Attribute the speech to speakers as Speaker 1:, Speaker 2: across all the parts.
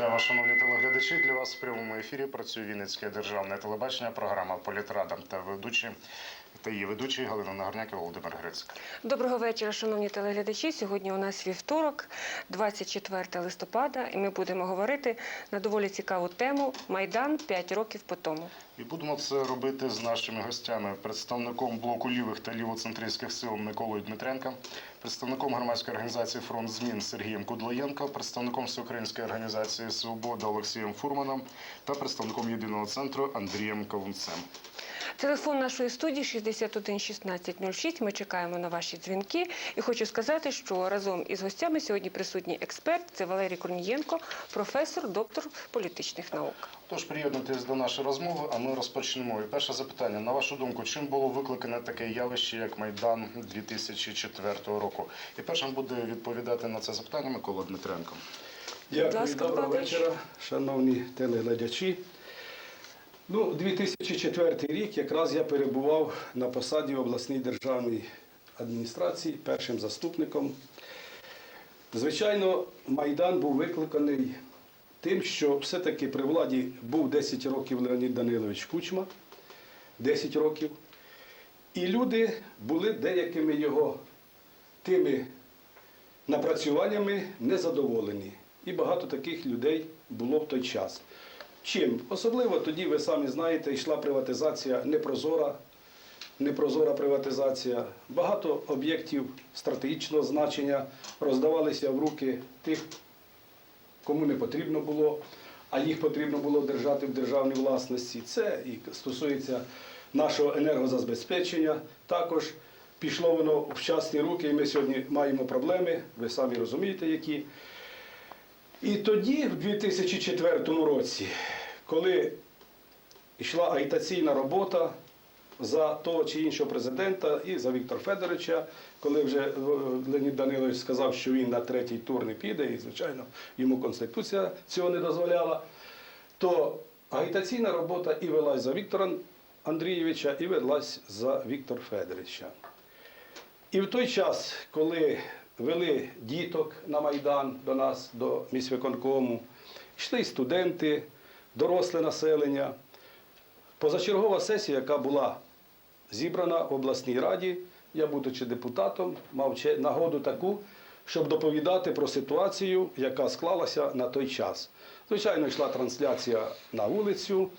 Speaker 1: Вітаю вас, шановні телеглядачі. Для вас в прямому ефірі працює Вінницьке державне телебачення, програма Політрада та ведучі та її ведучий Галина Нагорняк і Володимир Грицик.
Speaker 2: Доброго вечора, шановні телеглядачі. Сьогодні у нас вівторок, 24 листопада, і ми будемо говорити на доволі цікаву тему Майдан 5 років по тому.
Speaker 1: І будемо це робити з нашими гостями: представником блоку лівих та лівоцентристських сил Миколою Дмитренка, представником громадської організації Фронт змін Сергієм Кудлаєнко, представником всеукраїнської організації Свобода Олексієм Фурманом та представником єдиного центру Андрієм Ковунцем.
Speaker 2: Телефон нашої студії 61 16 06. Ми чекаємо на ваші дзвінки. І хочу сказати, що разом із гостями сьогодні присутній експерт. Це Валерій Корнієнко, професор, доктор політичних наук.
Speaker 1: Тож приєднуйтесь до нашої розмови, а ми розпочнемо. І перше запитання. На вашу думку, чим було викликане таке явище, як Майдан 2004 року? І першим буде відповідати на це запитання Микола Дмитренко.
Speaker 3: Дякую, доброго вечора, шановні телеглядачі. Ну, 2004 рік якраз я перебував на посаді в обласній державній адміністрації першим заступником. Звичайно, Майдан був викликаний тим, що все-таки при владі був 10 років Леонід Данилович Кучма, 10 років. І люди були деякими його тими напрацюваннями незадоволені. І багато таких людей було в той час. Чим? Особливо тоді, ви самі знаєте, йшла приватизація непрозора, непрозора приватизація. Багато об'єктів стратегічного значення роздавалися в руки тих, кому не потрібно було, а їх потрібно було держати в державній власності. Це і стосується нашого енергозабезпечення. Також пішло воно в частні руки, і ми сьогодні маємо проблеми, ви самі розумієте, які. І тоді, в 2004 році, коли йшла агітаційна робота за того чи іншого президента і за Віктора Федоровича, коли вже е, Леонід Данилович сказав, що він на третій тур не піде, і, звичайно, йому Конституція цього не дозволяла, то агітаційна робота і велась за Віктора Андрійовича, і велась за Віктора Федоровича. І в той час, коли вели діток на Майдан до нас, до міськвиконкому, йшли студенти, доросле населення. Позачергова сесія, яка була зібрана в обласній раді, я, будучи депутатом, мав нагоду таку, щоб доповідати про ситуацію, яка склалася на той час. Звичайно, йшла трансляція на вулицю,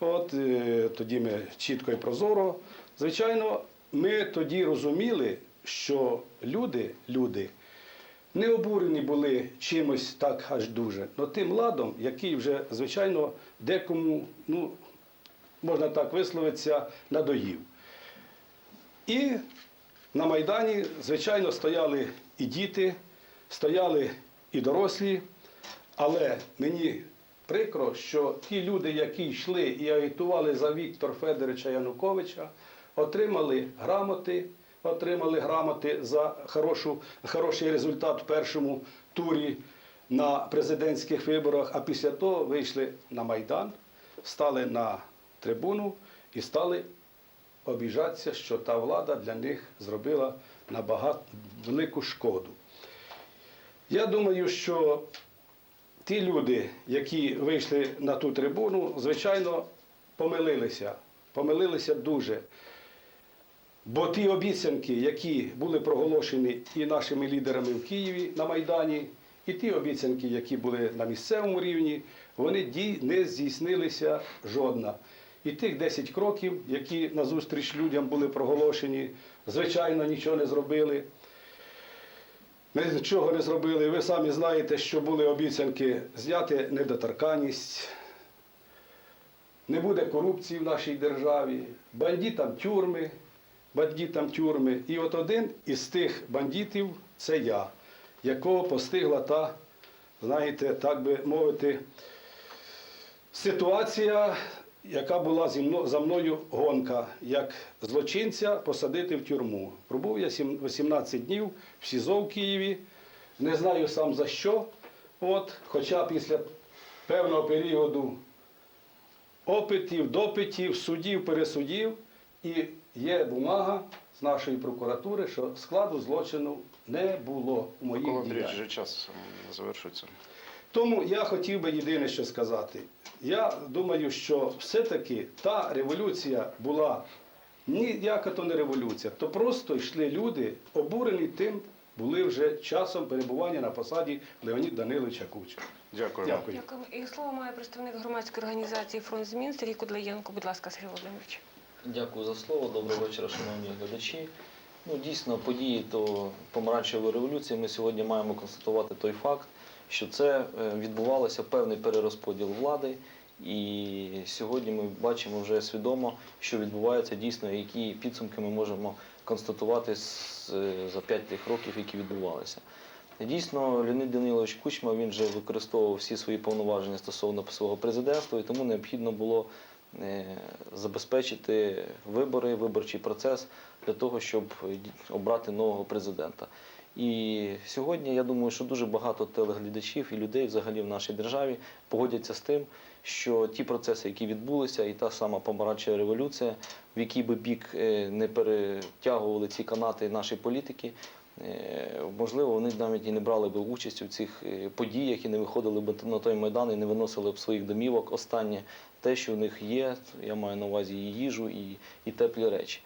Speaker 3: от, е, тоді ми чітко і прозоро. Звичайно, ми тоді розуміли, що люди, люди не обурені були чимось так аж дуже, але тим ладом, який вже, звичайно, декому, ну, можна так висловитися, надоїв. І на Майдані, звичайно, стояли і діти, стояли і дорослі, але мені прикро, що ті люди, які йшли і агітували за Віктора Федоровича Януковича, отримали грамоти, отримали грамоти за хорошу, хороший результат в першому турі на президентських виборах, а після того вийшли на Майдан, стали на трибуну і стали обіжатися, що та влада для них зробила набагато велику шкоду. Я думаю, що ті люди, які вийшли на ту трибуну, звичайно, помилилися. Помилилися дуже. Бо ті обіцянки, які були проголошені і нашими лідерами в Києві на Майдані, і ті обіцянки, які були на місцевому рівні, вони не здійснилися жодна. І тих 10 кроків, які назустріч людям були проголошені, звичайно, нічого не зробили. Нічого не зробили. Ви самі знаєте, що були обіцянки зняти недоторканність, не буде корупції в нашій державі, бандитам тюрми, бандитам тюрми. І от один із тих бандитів це я, якого постигла та, знаєте, так би мовити, ситуація, яка була за мною гонка, як злочинця посадити в тюрму. Пробув я 18 днів в СІЗО в Києві, не знаю сам за що. От, хоча після певного періоду опитів, допитів, судів, пересудів, і є бумага з нашої прокуратури, що складу злочину не було у моїх
Speaker 1: Микола Андрійович,
Speaker 3: діях.
Speaker 1: вже час завершується.
Speaker 3: Тому я хотів би єдине що сказати. Я думаю, що все-таки та революція була ніяка то не революція, то просто йшли люди, обурені тим, були вже часом перебування на посаді Леонід Даниловича Кучма.
Speaker 1: Дякую.
Speaker 3: Дякую.
Speaker 2: Дякую. І слово має представник громадської організації Фронт змін Сергій Кудлаєнко. Будь ласка, Сергій Володимирович.
Speaker 4: Дякую за слово. Доброго вечора, шановні глядачі. Ну, дійсно, події то помаранчевої революції. Ми сьогодні маємо констатувати той факт, що це е, відбувалося певний перерозподіл влади. І сьогодні ми бачимо вже свідомо, що відбувається дійсно, які підсумки ми можемо констатувати е, за п'ять тих років, які відбувалися. Дійсно, Леонід Данилович Кучма він вже використовував всі свої повноваження стосовно свого президентства, і тому необхідно було забезпечити вибори, виборчий процес для того, щоб е, обрати нового президента. І сьогодні я думаю, що дуже багато телеглядачів і людей взагалі в нашій державі погодяться з тим, що ті процеси, які відбулися, і та сама помаранчева революція, в який би бік е, не перетягували ці канати наші політики, е, можливо, вони навіть і не брали би участь у цих е, подіях і не виходили б на той майдан і не виносили б своїх домівок останнє те, що в них є. Я маю на увазі і їжу, і, і теплі речі.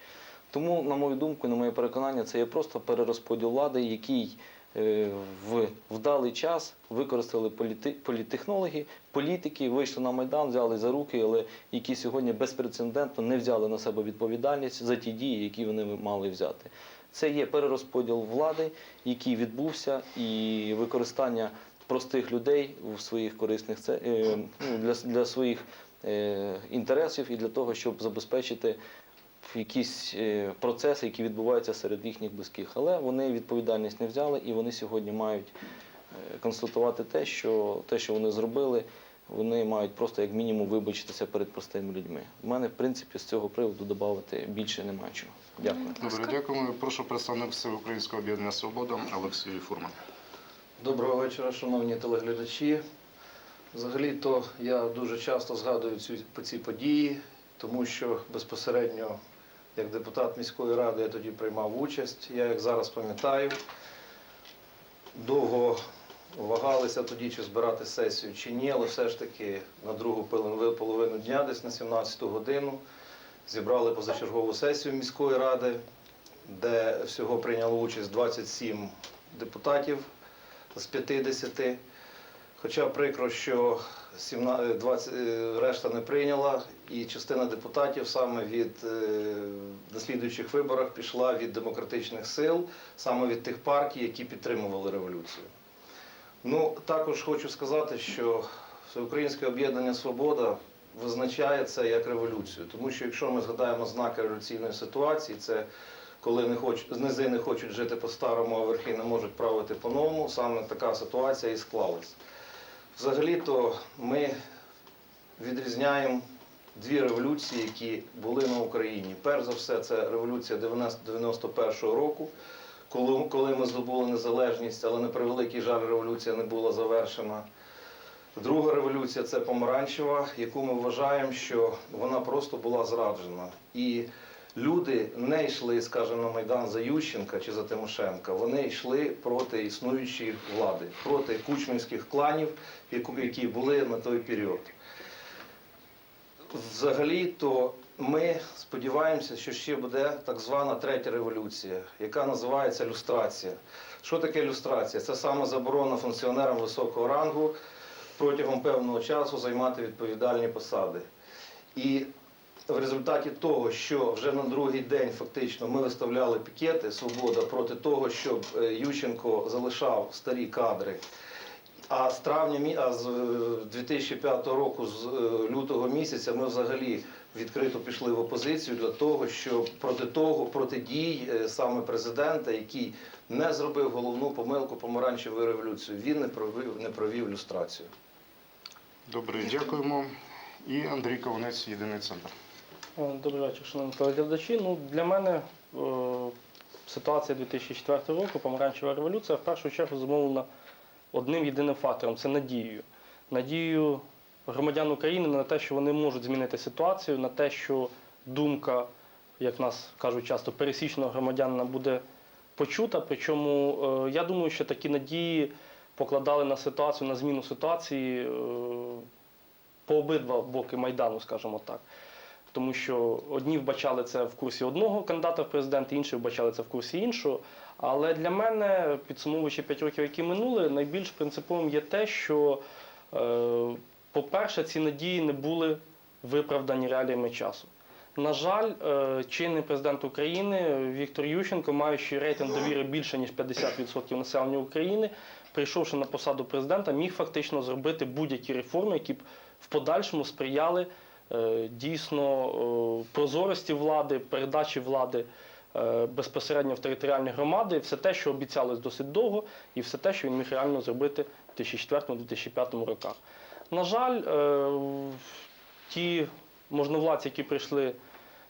Speaker 4: Тому, на мою думку, на моє переконання, це є просто перерозподіл влади, який е, в вдалий час використали політи, політтехнологи, політики, вийшли на майдан, взяли за руки, але які сьогодні безпрецедентно не взяли на себе відповідальність за ті дії, які вони мали взяти. Це є перерозподіл влади, який відбувся, і використання простих людей в своїх корисних е, ну, для, для своїх е, інтересів і для того, щоб забезпечити якісь е, процеси, які відбуваються серед їхніх близьких. Але вони відповідальність не взяли і вони сьогодні мають констатувати те, що те, що вони зробили, вони мають просто як мінімум вибачитися перед простими людьми. У мене, в принципі, з цього приводу додати більше немає чого. Дякую.
Speaker 1: Добре, дякуємо. Прошу представник Всеукраїнського об'єднання Свобода Олексій Фурман.
Speaker 5: Доброго вечора, шановні телеглядачі. Взагалі-то я дуже часто згадую цю, по ці події, тому що безпосередньо як депутат міської ради я тоді приймав участь. Я, як зараз пам'ятаю, довго вагалися тоді, чи збирати сесію, чи ні, але все ж таки на другу половину дня, десь на 17 годину, зібрали позачергову сесію міської ради, де всього прийняло участь 27 депутатів з 50. Хоча прикро, що 17, 20, е, решта не прийняла, і частина депутатів саме від е, на виборах пішла від демократичних сил, саме від тих партій, які підтримували революцію. Ну, також хочу сказати, що Всеукраїнське об'єднання Свобода визначає це як революцію. Тому що якщо ми згадаємо знаки революційної ситуації, це коли не хочуть, низи не хочуть жити по-старому, а верхи не можуть правити по-новому, саме така ситуація і склалась. Взагалі-то ми відрізняємо дві революції, які були на Україні. Перш за все, це революція 91-го року, коли, коли ми здобули незалежність, але на превеликий жаль, революція не була завершена. Друга революція це помаранчева, яку ми вважаємо, що вона просто була зраджена. І люди не йшли, скажімо, на Майдан за Ющенка чи за Тимошенка. Вони йшли проти існуючої влади, проти кучмівських кланів, які були на той період. Взагалі-то ми сподіваємося, що ще буде так звана третя революція, яка називається люстрація. Що таке люстрація? Це саме заборона функціонерам високого рангу протягом певного часу займати відповідальні посади. І в результаті того, що вже на другий день фактично ми виставляли пікети Свобода проти того, щоб е, Ющенко залишав старі кадри. А з травня а з е, 2005 року, з е, лютого місяця, ми взагалі відкрито пішли в опозицію для того, щоб проти того, проти дій е, саме президента, який не зробив головну помилку помаранчевої революції, він не провів не провів люстрацію.
Speaker 1: Добре, дякуємо. І Андрій Ковнець, єдиний центр.
Speaker 6: Добрий вечір, шановні телеглядачі. Ну, для мене е, ситуація 2004 року, помаранчева революція, в першу чергу зумовлена одним єдиним фактором це надією. Надією громадян України на те, що вони можуть змінити ситуацію, на те, що думка, як нас кажуть часто, пересічного громадянина буде почута. Причому е, я думаю, що такі надії покладали на ситуацію, на зміну ситуації е, по обидва боки Майдану, скажімо так. Тому що одні вбачали це в курсі одного кандидата в президенти, інші вбачали це в курсі іншого. Але для мене, підсумовуючи 5 років, які минули, найбільш принциповим є те, що, е, по-перше, ці надії не були виправдані реаліями часу. На жаль, е, чинний президент України Віктор Ющенко, маючи рейтинг довіри більше ніж 50% населення України, прийшовши на посаду президента, міг фактично зробити будь-які реформи, які б в подальшому сприяли е, дійсно е, прозорості влади, передачі влади безпосередньо в територіальні громади, все те, що обіцялось досить довго, і все те, що він міг реально зробити в 2004-2005 роках. На жаль, е, ті можновладці, які прийшли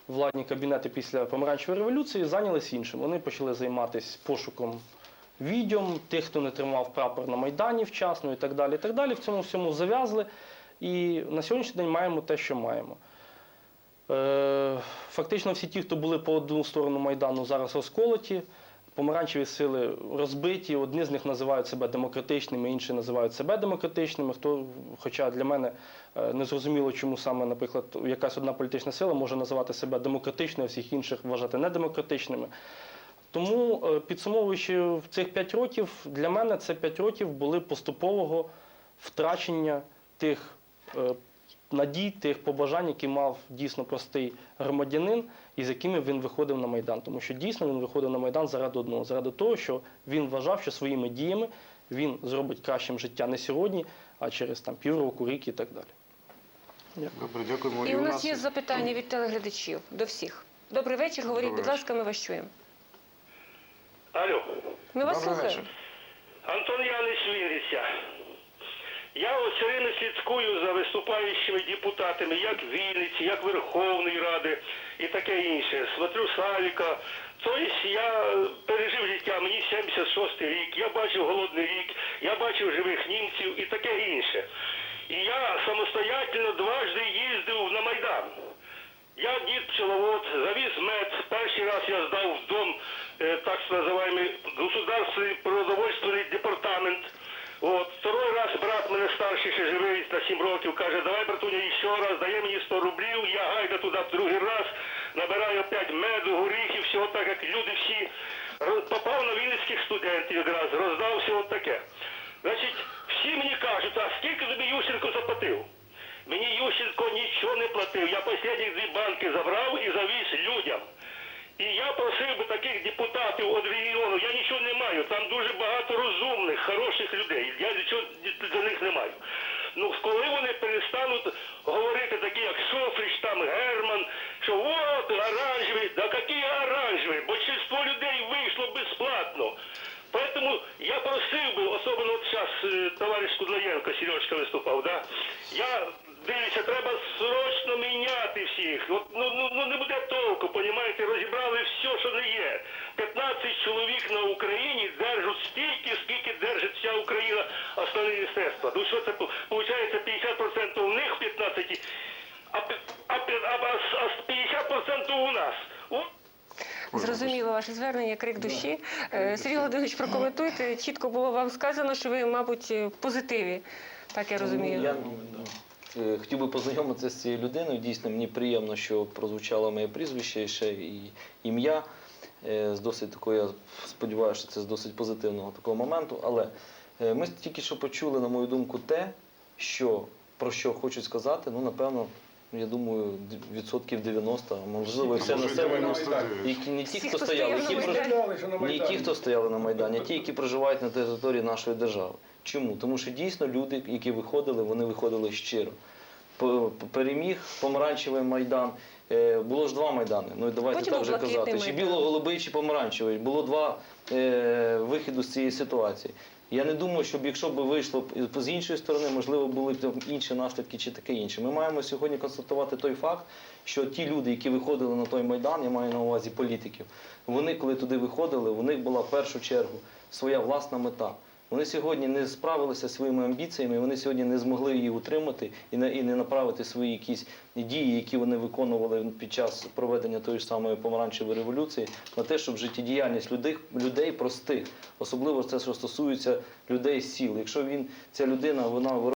Speaker 6: в владні кабінети після помаранчевої революції, зайнялись іншим. Вони почали займатися пошуком відьом, тих, хто не тримав прапор на Майдані вчасно і так далі. І так далі. В цьому всьому зав'язли. І на сьогоднішній день маємо те, що маємо. Е, Фактично всі ті, хто були по одну сторону Майдану, зараз розколоті. Помаранчеві сили розбиті. Одні з них називають себе демократичними, інші називають себе демократичними. Хто, хоча для мене е, не зрозуміло, чому саме, наприклад, якась одна політична сила може називати себе демократичною, а всіх інших вважати недемократичними. Тому, е, підсумовуючи в цих 5 років, для мене це 5 років були поступового втрачення тих е, надій, тих побажань, які мав дійсно простий громадянин, і з якими він виходив на Майдан. Тому що дійсно він виходив на Майдан заради одного, заради того, що він вважав, що своїми діями він зробить кращим життя не сьогодні, а через там півроку, рік і так далі.
Speaker 1: Добре, дякуємо.
Speaker 2: І у нас є запитання від телеглядачів до всіх. Добрий вечір. Говоріть,
Speaker 1: Добрий
Speaker 2: будь ласка, ми вас чуємо.
Speaker 7: Алло,
Speaker 2: Ми вас
Speaker 1: Добрий
Speaker 2: слухаємо.
Speaker 1: вечір.
Speaker 7: Антон Янич Вінниця. Я ось все время слідкую за виступаючими депутатами, як Вінниці, як Верховної Ради і таке інше. Смотрю Савіка. Тобто я е, пережив життя, мені 76 рік, я бачив голодний рік, я бачив живих німців і таке інше. І я самостоятельно дважди їздив на Майдан. Я дід пчеловод, завіз мед. Перший раз я здав в дом, э, так называемый государственный продовольственный департамент. От. Второй раз брат мене старший ще живий на 7 років, каже, давай, братуня, ще раз, дає мені 100 рублів, я гайда туди в другий раз, набираю опять меду, горіхів, всього так, як люди всі. Попав на вінницьких студентів якраз, роздав все от таке. Значить, всі мені кажуть, а скільки тобі Ющенко заплатив? Мені Ющенко нічого не платив. Я останні дві банки забрав і завіз людям. І я просив би таких депутатів від регіону, я нічого не маю. Там дуже багато розумних, хороших людей. Я нічого до них не маю. Ну, коли вони перестануть говорити такі, як Софріч, там Герман, що от оранжеві, да які оранжеві, большинство людей вийшло безплатно. Поэтому я просив би, особливо от зараз е, товариш Кудлаєнко, Сережка виступав, да? я дивлюся, треба срочно міняти всіх. От, ну, ну, ну не буде толку, чоловік на Україні держать стільки, скільки держить вся Україна основне міністерство. Ну що це, виходить, 50% у них 15, а, а, а, а, а 50% у нас.
Speaker 2: Зрозуміло ваше звернення, крик душі. Е, Сергій Володимирович, прокоментуйте. Чітко було вам сказано, що ви, мабуть, в позитиві. Так я розумію.
Speaker 4: Я е, хотів би познайомитися з цією людиною. Дійсно, мені приємно, що прозвучало моє прізвище і ще і ім'я. Е, З досить такої, я сподіваюся, що це з досить позитивного такого моменту. Але е, ми тільки що почули, на мою думку, те, що про що хочуть сказати, ну, напевно, я думаю, відсотків 90, можливо, все населення.
Speaker 1: 99.
Speaker 4: І не ті, хто стояли, які
Speaker 2: на Майдані.
Speaker 4: не ті, хто стояли на Майдані, а ті, які проживають на території нашої держави. Чому? Тому що дійсно люди, які виходили, вони виходили щиро. Переміг помаранчевий майдан. Е, Було ж два майдани. Ну і давайте
Speaker 2: Потім
Speaker 4: так вже
Speaker 2: блакитний
Speaker 4: казати. Чи
Speaker 2: Майдан.
Speaker 4: біло-голубий, чи помаранчевий. Було два е, виходи з цієї ситуації. Я не думаю, щоб якщо б вийшло б з іншої сторони, можливо, були б там інші наслідки чи таке інше. Ми маємо сьогодні констатувати той факт, що ті люди, які виходили на той майдан, я маю на увазі політиків, вони, коли туди виходили, у них була в першу чергу своя власна мета. Вони сьогодні не справилися зі своїми амбіціями, вони сьогодні не змогли її утримати і не, і не направити свої якісь дії, які вони виконували під час проведення тої ж самої помаранчевої революції, на те, щоб життєдіяльність людей, людей простих, особливо це, що стосується людей сіл. Якщо він ця людина, вона